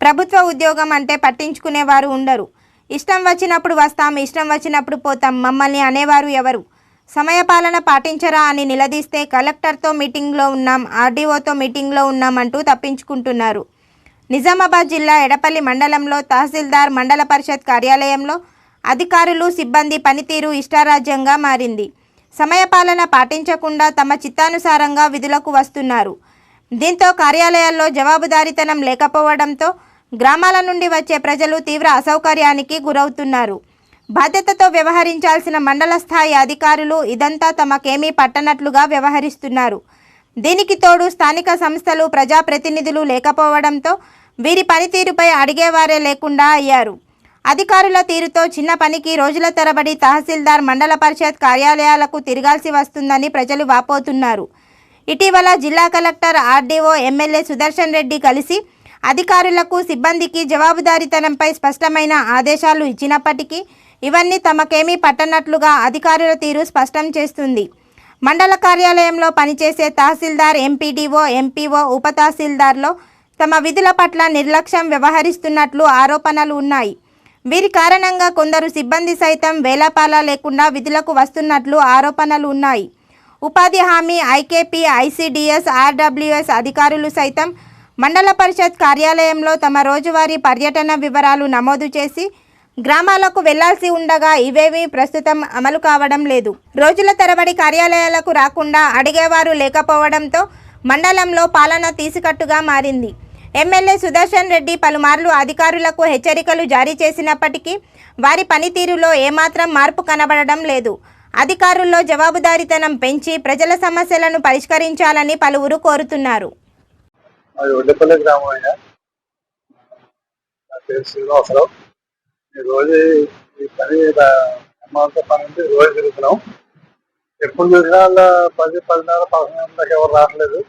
ప్రభుత్వ ఉద్యోగం అంటే పట్టించుకునేవారు ఉండరు. ఇష్టం వచ్చినప్పుడు వస్తాం ఇష్టం వచ్చినప్పుడు పోతాం మమ్మల్ని అనేవారు ఎవరు? సమయపాలన పాటించరా అని నిలదీస్తే కలెక్టర్తో మీటింగ్లో ఉన్నాం ఆర్డీఓతో మీటింగ్లో ఉన్నాం అంటూ తప్పించుకుంటున్నారు. నిజామాబాద్ జిల్లా ఎడపల్లి మండలంలో తహసీల్దార్ మండల పరిషత్ కార్యాలయంలో అధికారులు సిబ్బంది పనితీరు ఇష్టారాజ్యంగా మారింది. సమయపాలన పాటించకుండా తమ చిత్తానుసారంగా విధులకు వస్తున్నారు. దీంతో కార్యాలయాల్లో జవాబుదారీతనం లేకపోవడంతో గ్రామాల నుండి వచ్చే ప్రజలు తీవ్ర అసౌకర్యానికి గురవుతున్నారు. బాధ్యతతో వ్యవహరించాల్సిన మండల స్థాయి అధికారులు ఇదంతా తమకేమీ పట్టనట్లుగా వ్యవహరిస్తున్నారు. దీనికి తోడు స్థానిక సంస్థలు ప్రజాప్రతినిధులు లేకపోవడంతో వీరి పనితీరుపై అడిగేవారే లేకుండా అయ్యారు. అధికారుల తీరుతో చిన్న పనికి రోజుల తరబడి తహసీల్దార్ మండల పరిషత్ కార్యాలయాలకు తిరగాల్సి వస్తుందని ప్రజలు వాపోతున్నారు. ఇటీవల జిల్లా collector RDO MLA Sudarshan Reddy కలిసి అధికారులకు సిబ్బందికి జవాబుదారీతనంపై స్పష్టమైన ఆదేశాలు ఇచ్చినప్పటికీ ఇవన్నీ తమకేమీ పట్టనట్లుగా అధికారుల తీరు స్పష్టం చేస్తుంది. మండల కార్యాలయంలో పనిచేసే తహసీల్దార్ ఎంపీడీఓ ఎంపీఓ ఉప తహసీల్దార్లో తమ విధుల పట్ల నిర్లక్ష్యం వ్యవహరిస్తున్నట్లు ఆరోపణలు ఉన్నాయి. వీరి కారణంగా కొందరు సిబ్బంది సైతం వేలాపాల లేకుండా విధులకు వస్తున్నట్లు ఆరోపణలు ఉన్నాయి. ఉపాధి హామీ ఐకేపీ ఐసీడీఎస్ ఆర్డబ్ల్యూఎస్ అధికారులు సైతం మండల పరిషత్ కార్యాలయంలో తమ రోజువారీ పర్యటన వివరాలు నమోదు చేసి గ్రామాలకు వెళ్ళాల్సి ఉండగా ఇవేవీ ప్రస్తుతం అమలు కావడం లేదు. రోజుల తరబడి కార్యాలయాలకు రాకుండా అడిగేవారు లేకపోవడంతో మండలంలో పాలన తీసికట్టుగా మారింది. ఎమ్మెల్యే సుదర్శన్ రెడ్డి పలుమార్లు అధికారులకు హెచ్చరికలు జారీ చేసినప్పటికీ వారి పనితీరులో ఏమాత్రం మార్పు కనబడడం లేదు. అధికారుల్లో జవాబుదారీతనం పెంచి ప్రజల సమస్యలను పరిష్కరించాలని పలువురు కోరుతున్నారు. అది ఒడ్డపల్లి గ్రామం అయినా నా పేరు శ్రీనివాసరావు. ఈ రోజు ఈ పని అమ్మాలతో పని ఉంది రోజు తిరుగుతున్నాం. ఎప్పుడు చూసినా వాళ్ళ పది పదిన్నర పదకొండు దాకా ఎవరు రావట్లేదు.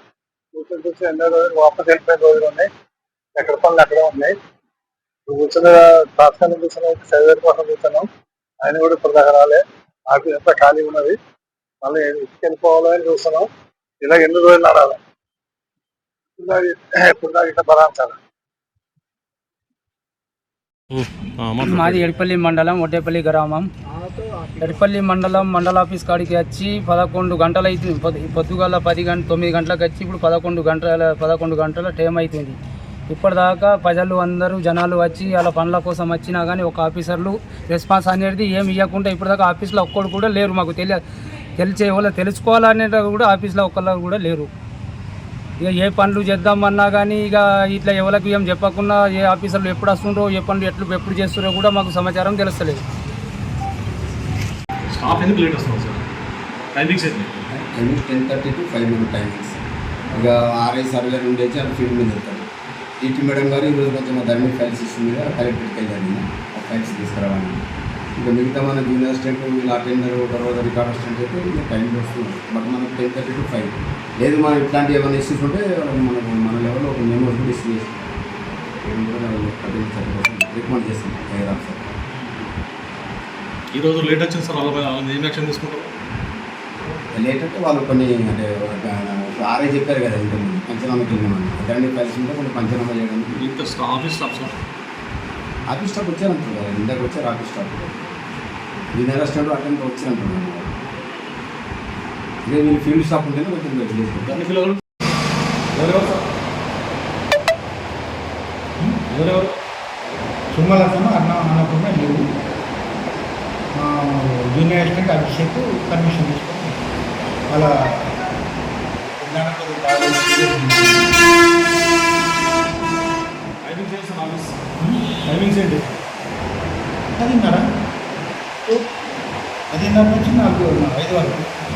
కూర్చొని కూర్చొని ఎన్నో రోజులు వాపస్ వెళ్ళిపోయిన రోజులు ఉన్నాయి. ఎక్కడ పనులు అక్కడే ఉన్నాయి. ఇప్పుడు కూర్చున్న తాత్కాలిక కూర్చున్న చదివే కోసం కూర్చున్నాం. ఆయన కూడా ఇప్పుడు దాకా రాలే. ఆఫీస్ అంతా ఖాళీ ఉన్నది. మళ్ళీ ఇంటికి వెళ్ళిపోవాలని చూస్తున్నాం. ఇలా ఎన్ని రోజులు నడాలి ఎప్పుడు దాకా ఇట్లా బలాంచాలి మాది ఎడిపల్లి మండలం ఒడ్డేపల్లి గ్రామం. ఎడిపల్లి మండలం మండల ఆఫీస్ కాడికి వచ్చి పదకొండు గంటలు అవుతుంది పొద్దుగల పది గంట తొమ్మిది గంటలకు వచ్చి ఇప్పుడు పదకొండు గంటల పదకొండు గంటల టైం అవుతుంది ఇప్పటిదాకా ప్రజలు అందరూ జనాలు వచ్చి వాళ్ళ పనుల కోసం వచ్చినా కానీ ఒక ఆఫీసర్లు రెస్పాన్స్ అనేది ఏమి ఇవ్వకుండా ఇప్పటిదాకా ఆఫీస్లో ఒక్కడు కూడా లేరు మాకు తెలియ తెలిసే వాళ్ళు తెలుసుకోవాలనేది కూడా ఆఫీస్లో ఒక్కళ్ళు కూడా లేరు. ఇక ఏ పనులు చేద్దామన్నా కానీ ఇక ఇట్లా ఎవరికి ఏం చెప్పకుండా ఏ ఆఫీసర్లు ఎప్పుడు వస్తుండ్రో ఏ పనులు ఎట్లు ఎప్పుడు చేస్తున్నారో కూడా మాకు సమాచారం తెలుస్తలేదు. స్టాఫ్ ఎందుకు లేట్ వస్తుంది సార్? టైమింగ్స్ ఏంటి? Timing ten thirty to five minute timings ఇక ఆర్ఐ సర్వే నుండి వచ్చి అది ఫీల్డ్ మీద వెళ్తారు. ఈటీ మేడం గారు ఈరోజు కొంచెం ధర్మీ ఫైల్స్ ఇస్తుంది కదా కలెక్టర్కి వెళ్ళాను ఆ ఫైల్స్ తీసుకురావాలి. ఇంకా మిగతా మన జూనియర్ అసిస్టెంట్ వీళ్ళు అటెండర్ తర్వాత రికార్డ్ అసిస్టెంట్ అయితే ఇంకా టైం వస్తుంది. బట్ మనకు టెన్ థర్టీ టు ఫైవ్ లేదు మనం ఇట్లాంటి ఏమైనా ఇష్యూస్ ఉంటే మనకు మన లెవెల్లో ఒక మెమోస్ కూడా ఇష్యూ చేస్తాం రికమెండ్ చేస్తాం. హైర్ ఆఫీసర్ ఈ రోజు లేట్ వచ్చింది సార్ వాళ్ళ ఏం యాక్షన్ తీసుకుంటారు? లేట్ అంటే వాళ్ళు కొన్ని అంటే ఆర్ఐ చెప్పారు కదా ఇంత పంచనామా వెళ్ళామని అటువంటి ఫైల్స్ ఉంటే కొన్ని పంచనామా చేయడానికి. ఇంత office staff sir? Office staff వచ్చారంటారు కదా. ఇందాక వచ్చారు office staff junior assistant attend వచ్చారంటున్నారు ఇదే వీళ్ళు ఫీల్డ్ స్టాఫ్ ఉంటేనే కొంచెం అన్ని పిల్లలు ఎవరెవరు? సుమలతను అన్న అన్నకుండా లేవు మా జూనియర్ అసిస్టెంట్ అభిషేక్ పర్మిషన్ తీసుకొని ఆఫీస్. టైమింగ్స్ ఏంటి పదిన్నర పదిన్నర నుంచి నాలుగు ఐదు వరకు.